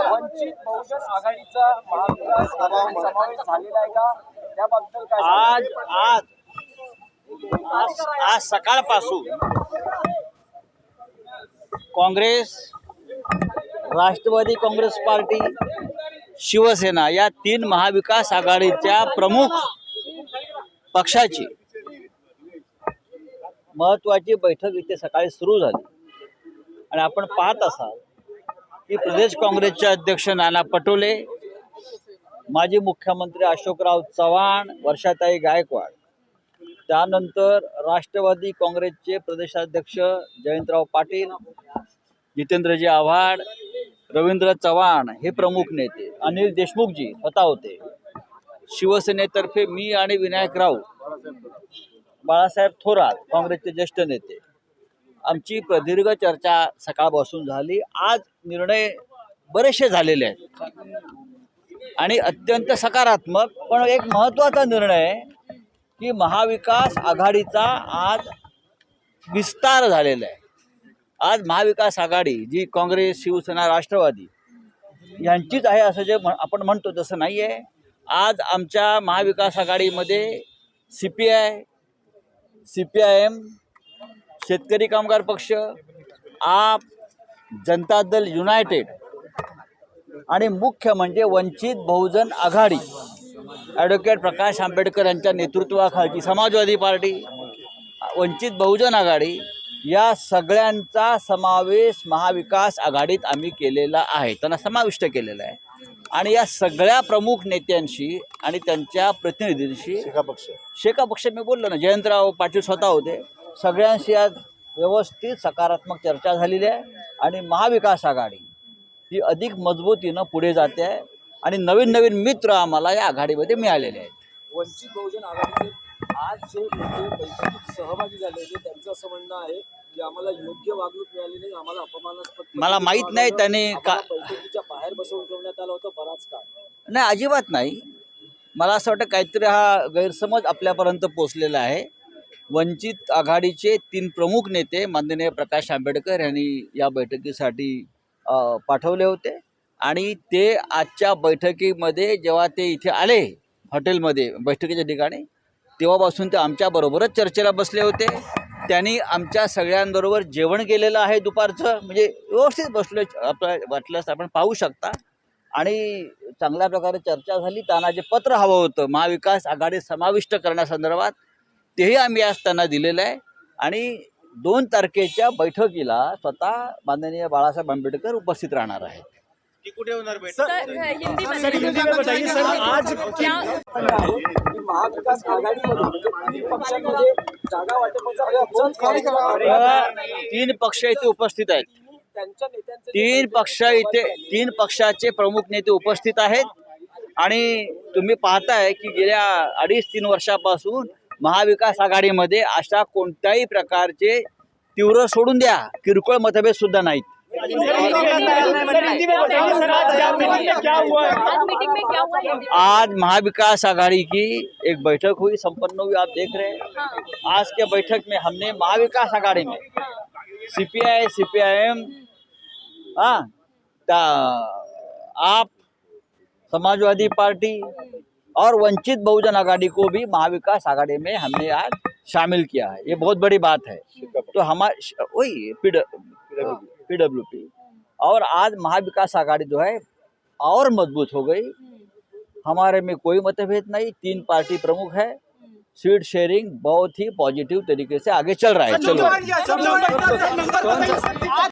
वंचित बहुजन आघाडीचा महाविकास आघाडीत समावेश झालेला आहे का? त्याबद्दल काय आज आज आज आज सकाळपासून काँग्रेस राष्ट्रवादी काँग्रेस पार्टी शिवसेना या तीन महाविकास आघाडीच्या प्रमुख पक्षाची महत्वाची बैठक इथे सकाळी सुरू झाली. आणि आपण पाहत असाल की प्रदेश काँग्रेसचे अध्यक्ष नाना पटोले माजी मुख्यमंत्री अशोकराव चव्हाण वर्षाताई गायकवाड त्यानंतर राष्ट्रवादी काँग्रेसचे प्रदेशाध्यक्ष जयंतराव पाटील जितेंद्रजी आव्हाड रवींद्र चव्हाण हे प्रमुख नेते अनिल देशमुखजी स्वतः होते. शिवसेनेतर्फे मी आणि विनायक राऊत बाळासाहेब थोरात काँग्रेसचे ज्येष्ठ नेते. आमची प्रदीर्घ चर्चा सकाळपासून झाली. आज निर्णय बरेचसे झालेले आहेत. आणि अत्यंत सकारात्मक पण एक महत्त्वाचा निर्णय आहे की महाविकास आघाडीचा आज विस्तार झालेला आहे. आज महाविकास आघाडी जी काँग्रेस शिवसेना राष्ट्रवादी यांचीच आहे असं जे म्हण- आपण म्हणतो तसं नाही आहे आज आमच्या महाविकास आघाडीमध्ये C P I C P I M Shetkari Kamgar Paksha आप जनता दल युनायटेड आणि मुख्य म्हणजे वंचित बहुजन आघाडी. ॲडव्होकेट प्रकाश आंबेडकर यांच्या नेतृत्वाखालची समाजवादी पार्टी वंचित बहुजन आघाडी या सगळ्यांचा समावेश महाविकास आघाडीत आम्ही केलेला आहे. त्यांना समाविष्ट केलेला आहे. आणि या सगळ्या प्रमुख नेत्यांशी आणि त्यांच्या प्रतिनिधींशी शेका पक्ष मी बोललो ना जयंतराव पाटील स्वतः होते. सगळ्यांशी आज व्यवस्थित सकारात्मक चर्चा झालेली आहे आणि महाविकास आघाडी ही अधिक मजबूतीनं पुढे जाते आहे आणि नवीन नवीन मित्र आम्हाला या आघाडीमध्ये मिळालेले आहेत. वंचित बहुजन आघाडीचे आज जे नेते बैठकीत सहभागी झाले होते त्यांचं असं म्हणणं आहे की आम्हाला योग्य वागणूक मिळाली नाही आम्हाला अपमानास्पद मला माहीत नाही त्यांनी का- आम्हाला बैठकीच्या बाहेर बसवून ठेवण्यात आलं होतं बराच काळ. नाही अजिबात नाही. मला असं वाटतं काहीतरी हा गैरसमज आपल्यापर्यंत पोचलेला आहे. वंचित आघाडीचे तीन प्रमुख नेते माननीय प्रकाश आंबेडकर यांनी या बैठकीसाठी पाठवले होते. आणि ते आजच्या बैठकीमध्ये जेव्हा ते इथे आले हॉटेलमध्ये बैठकीच्या ठिकाणी तेव्हापासून ते आमच्याबरोबरच चर्चेला बसले होते. त्यांनी आमच्या सगळ्यांबरोबर जेवण केलेलं आहे दुपारचं म्हणजे व्यवस्थित बसलो आपलं वाटलंच आपण पाहू शकता. आणि चांगल्या प्रकारे चर्चा झाली. त्यांना जे पत्र हवं होतं. महाविकास आघाडी समाविष्ट करण्यासंदर्भात तेही आम्ही आज त्यांना दिलेलं आहे. आणि दोन तारखेच्या बैठकीला स्वतः माननीय बाळासाहेब आंबेडकर उपस्थित राहणार आहेत. सर हिंदी में आज क्या की महाविकास आघाडीमध्ये म्हणजे तीन पक्षांमध्ये जागा वाटपाचा तीन पक्ष इथे उपस्थित आहेत. तीन पक्ष इथे तीन पक्षाचे प्रमुख नेते उपस्थित आहेत. आणि तुम्ही पाहताय की गेल्या अडीच तीन वर्षापासून महाविकास आघाडीमध्ये अशा कोणत्याही प्रकारचे तीव्र सोडून द्या. किरकोळ मतभेद सुद्धा नाहीत. आज महाविकास आघाड़ी की एक बैठक हुई संपन्न हुई आप देख रहे हैं. आज के बैठक में हमने महाविकास आघाड़ी में सीपीआई सीपीआईएम हाँ आप समाजवादी पार्टी और वंचित बहुजन आघाड़ी को भी महाविकास आघाड़ी में हमने आज शामिल किया है ये बहुत बड़ी बात है तो हमारे वही पीडब्ल्यू पी और आज महाविकास आघाड़ी जो है और मज़बूत हो गई हमारे में कोई मतभेद नहीं तीन पार्टी प्रमुख है सीट शेयरिंग बहुत ही पॉजिटिव तरीके से आगे चल रहा है चलो